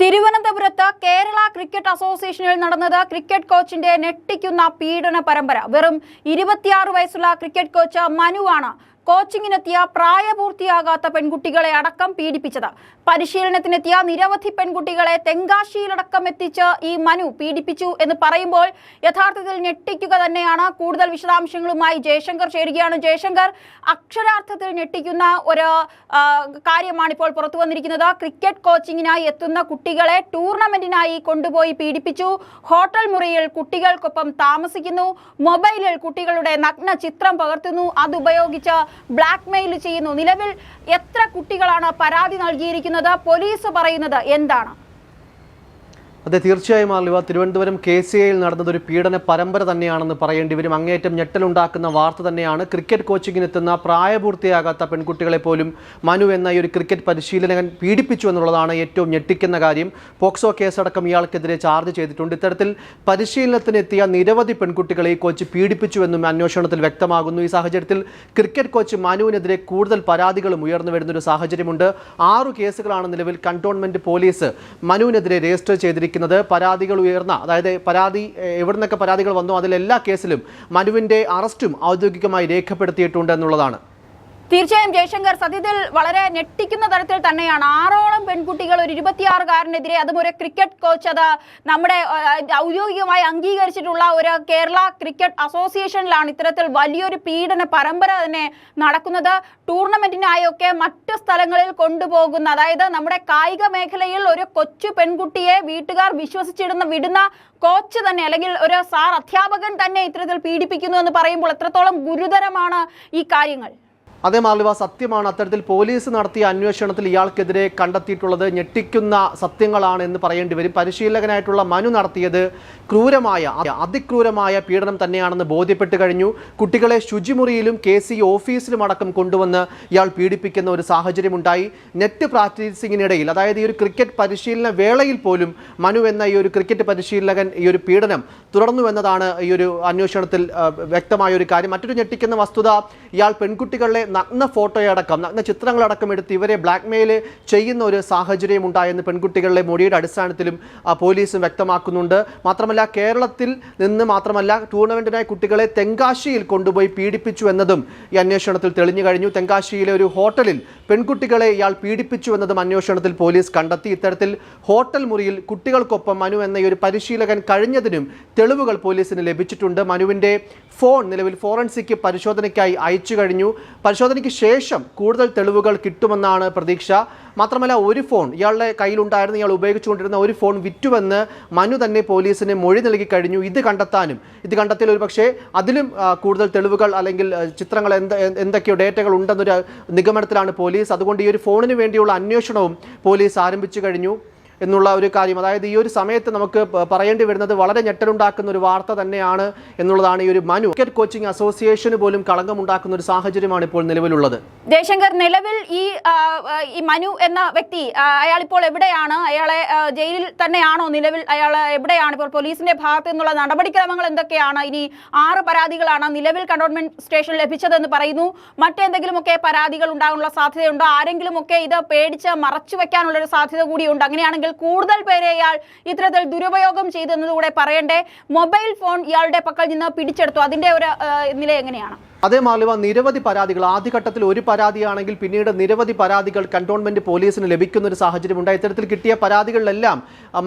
തിരുവനന്തപുരത്ത് കേരള ക്രിക്കറ്റ് അസോസിയേഷനിൽ നടന്നത് ക്രിക്കറ്റ് കോച്ചിന്റെ നെട്ടിക്കുന്ന പീഡന പരമ്പര. വെറും ഇരുപത്തിയാറ് വയസ്സുള്ള ക്രിക്കറ്റ് കോച്ച് മനുവാണ് കോച്ചിങ്ങിനെത്തിയ പ്രായപൂർത്തിയാകാത്ത പെൺകുട്ടികളെ അടക്കം പീഡിപ്പിച്ചത്. പരിശീലനത്തിനെത്തിയ നിരവധി പെൺകുട്ടികളെ തെങ്കാശിയിലടക്കം എത്തിച്ച് ഈ മനു പീഡിപ്പിച്ചു എന്ന് പറയുമ്പോൾ യഥാർത്ഥത്തിൽ ഞെട്ടിക്കുക തന്നെയാണ്. കൂടുതൽ വിശദാംശങ്ങളുമായി ജയശങ്കർ ചേരുകയാണ്. ജയശങ്കർ അക്ഷരാർത്ഥത്തിൽ ഞെട്ടിക്കുന്ന ഒരു കാര്യമാണ് ഇപ്പോൾ പുറത്തു വന്നിരിക്കുന്നത്. ക്രിക്കറ്റ് കോച്ചിങ്ങിനായി എത്തുന്ന കുട്ടികളെ ടൂർണമെന്റിനായി കൊണ്ടുപോയി പീഡിപ്പിച്ചു. ഹോട്ടൽ മുറിയിൽ കുട്ടികൾക്കൊപ്പം താമസിക്കുന്നു. മൊബൈലിൽ കുട്ടികളുടെ നഗ്ന ചിത്രം പകർത്തുന്നു. അതുപയോഗിച്ച് ബ്ലാക്ക് മെയിൽ ചെയ്യുന്നു. നിലവിൽ എത്ര കുട്ടികളാണ് പരാതി നൽകിയിരിക്കുന്നത്? പോലീസ് പറയുന്നത് എന്താണ്? അതെ തീർച്ചയായും ആലുവ തിരുവനന്തപുരം കെ സി ഐയിൽ നടന്നത് ഒരു പീഡന പരമ്പര തന്നെയാണെന്ന് പറയേണ്ടി വരും. അങ്ങേയറ്റം ഞെട്ടലുണ്ടാക്കുന്ന വാർത്ത തന്നെയാണ്. ക്രിക്കറ്റ് കോച്ചിങ്ങിനെത്തുന്ന പ്രായപൂർത്തിയാകാത്ത പെൺകുട്ടികളെ പോലും മനു എന്ന ഈ ഒരു ക്രിക്കറ്റ് പരിശീലകൻ പീഡിപ്പിച്ചു എന്നുള്ളതാണ് ഏറ്റവും ഞെട്ടിക്കുന്ന കാര്യം. പോക്സോ കേസടക്കം ഇയാൾക്കെതിരെ ചാർജ് ചെയ്തിട്ടുണ്ട്. ഇത്തരത്തിൽ പരിശീലനത്തിനെത്തിയ നിരവധി പെൺകുട്ടികളെ ഈ കോച്ച് പീഡിപ്പിച്ചുവെന്നും അന്വേഷണത്തിൽ വ്യക്തമാകുന്നു. ഈ സാഹചര്യത്തിൽ ക്രിക്കറ്റ് കോച്ച് മനുവിനെതിരെ കൂടുതൽ പരാതികളും ഉയർന്നു വരുന്നൊരു സാഹചര്യമുണ്ട്. ആറു കേസുകളാണ് നിലവിൽ കണ്ടോൺമെന്റ് പോലീസ് മനുവിനെതിരെ രജിസ്റ്റർ ചെയ്തിരിക്കുന്നത്. പരാതികൾ ഉയർന്ന അതായത് പരാതി എവിടുന്നൊക്കെ പരാതികൾ വന്നു അതിലെല്ലാ കേസിലും മനുവിന്റെ അറസ്റ്റും ഔദ്യോഗികമായി രേഖപ്പെടുത്തിയിട്ടുണ്ട് എന്നുള്ളതാണ്. തീർച്ചയായും ജയശങ്കർ സത്യത്തിൽ വളരെ ഞെട്ടിക്കുന്ന തരത്തിൽ തന്നെയാണ്. ആറോളം പെൺകുട്ടികൾ ഒരു ഇരുപത്തിയാറുകാരനെതിരെ അതും ഒരു ക്രിക്കറ്റ് കോച്ച് അത് നമ്മുടെ ഔദ്യോഗികമായി അംഗീകരിച്ചിട്ടുള്ള ഒരു കേരള ക്രിക്കറ്റ് അസോസിയേഷനിലാണ് ഇത്തരത്തിൽ വലിയൊരു പീഡന പരമ്പര തന്നെ നടക്കുന്നത്. ടൂർണമെന്റിനായൊക്കെ മറ്റു സ്ഥലങ്ങളിൽ കൊണ്ടുപോകുന്ന അതായത് നമ്മുടെ കായിക മേഖലയിൽ ഒരു കൊച്ചു പെൺകുട്ടിയെ വീട്ടുകാർ വിശ്വസിച്ചിടുന്ന വിടുന്ന കോച്ച് തന്നെ അല്ലെങ്കിൽ ഒരു സാർ അധ്യാപകൻ തന്നെ ഇത്തരത്തിൽ പീഡിപ്പിക്കുന്നു എന്ന് പറയുമ്പോൾ എത്രത്തോളം ഗുരുതരമാണ് ഈ കാര്യങ്ങൾ? അതേ മാലിവ സത്യമാണ്. അത്തരത്തിൽ പോലീസ് നടത്തിയ അന്വേഷണത്തിൽ ഇയാൾക്കെതിരെ കണ്ടെത്തിയിട്ടുള്ളത് ഞെട്ടിക്കുന്ന സത്യങ്ങളാണ് എന്ന് പറയേണ്ടി വരും. പരിശീലകനായിട്ടുള്ള മനു നടത്തിയത് ക്രൂരമായ അതിക്രൂരമായ പീഡനം തന്നെയാണെന്ന് ബോധ്യപ്പെട്ട് കഴിഞ്ഞു. കുട്ടികളെ ശുചിമുറിയിലും കെ സി ഓഫീസിലും അടക്കം കൊണ്ടുവന്ന് ഇയാൾ പീഡിപ്പിക്കുന്ന ഒരു സാഹചര്യമുണ്ടായി. നെറ്റ് പ്രാക്ടീസിങ്ങിനിടയിൽ അതായത് ഈ ഒരു ക്രിക്കറ്റ് പരിശീലന വേളയിൽ പോലും മനു എന്ന ഈ ഒരു ക്രിക്കറ്റ് പരിശീലകൻ ഈ ഒരു പീഡനം തുടർന്നു എന്നതാണ് ഈ ഒരു അന്വേഷണത്തിൽ വ്യക്തമായ ഒരു കാര്യം. മറ്റൊരു ഞെട്ടിക്കുന്ന വസ്തുത ഇയാൾ പെൺകുട്ടികളുടെ നഗ്ന ഫോട്ടോയടക്കം നഗ്ന ചിത്രങ്ങളടക്കം എടുത്ത് ഇവരെ ബ്ലാക്ക് മെയിൽ ചെയ്യുന്ന ഒരു സാഹചര്യം ഉണ്ടായെന്ന് പെൺകുട്ടികളുടെ മൊഴിയുടെ അടിസ്ഥാനത്തിലും പോലീസും വ്യക്തമാക്കുന്നുണ്ട്. മാത്രമല്ല കേരളത്തിൽ നിന്ന് മാത്രമല്ല ടൂർണമെന്റിനായി കുട്ടികളെ തെങ്കാശിയിൽ കൊണ്ടുപോയി പീഡിപ്പിച്ചു എന്നതും ഈ അന്വേഷണത്തിൽ തെളിഞ്ഞു കഴിഞ്ഞു. തെങ്കാശിയിലെ ഒരു ഹോട്ടലിൽ പെൺകുട്ടികളെ ഇയാൾ പീഡിപ്പിച്ചു എന്നതും അന്വേഷണത്തിൽ പോലീസ് കണ്ടെത്തി. ഇത്തരത്തിൽ ഹോട്ടൽ മുറിയിൽ കുട്ടികൾക്കൊപ്പം മനു എന്ന ഒരു പരിശീലകൻ കഴിഞ്ഞതിനും തെളിവുകൾ പോലീസിന് ലഭിച്ചിട്ടുണ്ട്. മനുവിന്റെ ഫോൺ നിലവിൽ ഫോറൻസിക് പരിശോധനയ്ക്കായി അയച്ചു കഴിഞ്ഞു. പരിശോധനയ്ക്ക് ശേഷം കൂടുതൽ തെളിവുകൾ കിട്ടുമെന്നാണ് പ്രതീക്ഷ. മാത്രമല്ല ഒരു ഫോൺ ഇയാളുടെ കയ്യിലുണ്ടായിരുന്ന ഇയാൾ ഉപയോഗിച്ചുകൊണ്ടിരുന്ന ഒരു ഫോൺ വിറ്റുവെന്ന് മനു തന്നെ പോലീസിന് മൊഴി നൽകി കഴിഞ്ഞു. ഇത് കണ്ടെത്താനും ഇത് കണ്ടെത്തിയാൽ ഒരു പക്ഷേ അതിലും കൂടുതൽ തെളിവുകൾ അല്ലെങ്കിൽ ചിത്രങ്ങൾ എന്ത് എന്തൊക്കെയോ ഡേറ്റകൾ ഉണ്ടെന്നൊരു നിഗമനത്തിലാണ് പോലീസ്. അതുകൊണ്ട് ഈ ഒരു ഫോണിന് വേണ്ടിയുള്ള അന്വേഷണവും പോലീസ് ആരംഭിച്ചു കഴിഞ്ഞു. എന്നുള്ള ഒരു കാര്യം. അതായത് ഈ ഒരു സമയത്ത് നമുക്ക് പറയേണ്ടി വരുന്നത് വളരെ ഞെട്ടലുണ്ടാക്കുന്ന ഒരു വാർത്ത തന്നെയാണ് എന്നുള്ളതാണ് ഈ ഒരു മനു. ക്രിക്കറ്റ് കോച്ചിങ് അസോസിയേഷന് പോലും കളങ്കമുണ്ടാക്കുന്ന ഒരു സാഹചര്യമാണ് ഇപ്പോൾ നിലവിലുള്ളത്. ജയശങ്കർ നിലവിൽ ഈ മനു എന്ന വ്യക്തി അയാൾ ഇപ്പോൾ എവിടെയാണ്? അയാളെ ജയിലിൽ തന്നെയാണോ നിലവിൽ? അയാൾ എവിടെയാണ്? ഇപ്പോൾ പോലീസിന്റെ ഭാഗത്ത് നിന്നുള്ള നടപടിക്രമങ്ങൾ എന്തൊക്കെയാണ്? ഇനി ആറ് പരാതികളാണ് നിലവിൽ കണ്ടോൺമെന്റ് സ്റ്റേഷൻ ലഭിച്ചതെന്ന് പറയുന്നു. മറ്റെന്തെങ്കിലുമൊക്കെ പരാതികൾ ഉണ്ടാകാനുള്ള സാധ്യതയുണ്ടോ? ആരെങ്കിലുമൊക്കെ ഇത് പേടിച്ച് മറച്ചു വെക്കാനുള്ള ഒരു സാധ്യത കൂടിയുണ്ട്. അങ്ങനെയാണെങ്കിൽ കൂടുതൽ പേരെ ഇയാൾ ഇത്തരത്തിൽ ദുരുപയോഗം ചെയ്തെന്നതുകൂടെ പറയണ്ടേ? മൊബൈൽ ഫോൺ ഇയാളുടെ പക്കൽ നിന്ന് പിടിച്ചെടുത്തു. അതിന്റെ ഒരു നില എങ്ങനെയാണ്? അതേ മാലിവ നിരവധി പരാതികൾ. ആദ്യഘട്ടത്തിൽ ഒരു പരാതിയാണെങ്കിൽ പിന്നീട് നിരവധി പരാതികൾ കണ്ടോൺമെന്റ് പോലീസിന് ലഭിക്കുന്ന ഒരു സാഹചര്യമുണ്ട് ഇത്തരത്തിൽ കിട്ടിയ പരാതികളിലെല്ലാം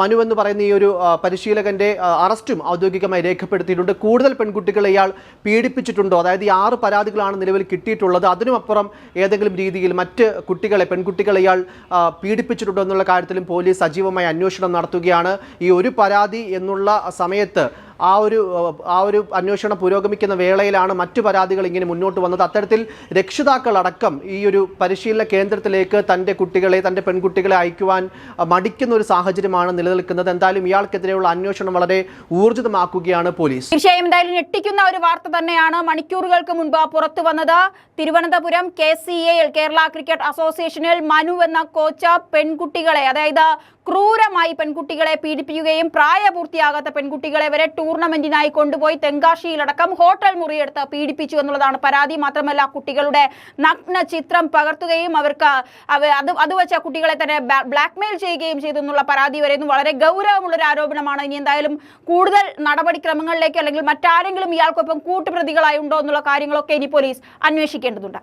മനു എന്ന് പറയുന്ന ഈ ഒരു പരിശീലകന്റെ അറസ്റ്റും ഔദ്യോഗികമായി രേഖപ്പെടുത്തിയിട്ടുണ്ട്. കൂടുതൽ പെൺകുട്ടികളെ ഇയാൾ പീഡിപ്പിച്ചിട്ടുണ്ടോ? അതായത് ഈ ആറ് പരാതികളാണ് നിലവിൽ കിട്ടിയിട്ടുള്ളത്. അതിനുമപ്പുറം ഏതെങ്കിലും രീതിയിൽ മറ്റ് കുട്ടികളെ പെൺകുട്ടികളെ ഇയാൾ പീഡിപ്പിച്ചിട്ടുണ്ടോ എന്നുള്ള കാര്യത്തിലും പോലീസ് സജീവമായി അന്വേഷണം നടത്തുകയാണ്. ഈ ഒരു പരാതി എന്നുള്ള സമയത്ത് ആ ഒരു ആ ഒരു അന്വേഷണം പുരോഗമിക്കുന്ന വേളയിലാണ് മറ്റു പരാതികൾ ഇങ്ങനെ മുന്നോട്ട് വന്നത്. അത്തരത്തിൽ രക്ഷിതാക്കൾ അടക്കം ഈ ഒരു പരിശീലന കേന്ദ്രത്തിലേക്ക് തന്റെ കുട്ടികളെ തന്റെ പെൺകുട്ടികളെ അയക്കുവാൻ മടിക്കുന്ന ഒരു സാഹചര്യമാണ് നിലനിൽക്കുന്നത്. എന്തായാലും ഇയാൾക്കെതിരെയുള്ള അന്വേഷണം വളരെ ഊർജിതമാക്കുകയാണ് പോലീസ്. തീർച്ചയായും എന്തായാലും ഞെട്ടിക്കുന്ന ഒരു വാർത്ത തന്നെയാണ് മണിക്കൂറുകൾക്ക് മുൻപ് പുറത്തു വന്നത്. Thiruvananthapuram K C L Kerala cricket അസോസിയേഷനിൽ Manu എന്ന കോച്ച പെൺകുട്ടികളെ അതായത് ക്രൂരമായി പെൺകുട്ടികളെ പീഡിപ്പിക്കുകയും പ്രായപൂർത്തിയാകാത്ത പെൺകുട്ടികളെ വരെ ടൂർ ടൂർണമെന്റിനായി കൊണ്ടുപോയി തെങ്കാശിയിലടക്കം ഹോട്ടൽ മുറിയെടുത്ത് പീഡിപ്പിച്ചു എന്നുള്ളതാണ് പരാതി. മാത്രമല്ല കുട്ടികളുടെ നഗ്ന ചിത്രം പകർത്തുകയും അവർക്ക് അത് അത് വെച്ച കുട്ടികളെ തന്നെ ബ്ലാക്ക്മെയിൽ ചെയ്യുകയും ചെയ്തു എന്നുള്ള പരാതി വരെയും വളരെ ഗൗരവമുള്ള ഒരു ആരോപണമാണ്. ഇനി എന്തായാലും കൂടുതൽ നടപടിക്രമങ്ങളിലേക്ക് അല്ലെങ്കിൽ മറ്റാരെങ്കിലും ഇയാൾക്കൊപ്പം കൂട്ടുപ്രതികളായി ഉണ്ടോ എന്നുള്ള കാര്യങ്ങളൊക്കെ ഇനി പോലീസ് അന്വേഷിക്കേണ്ടതുണ്ട്.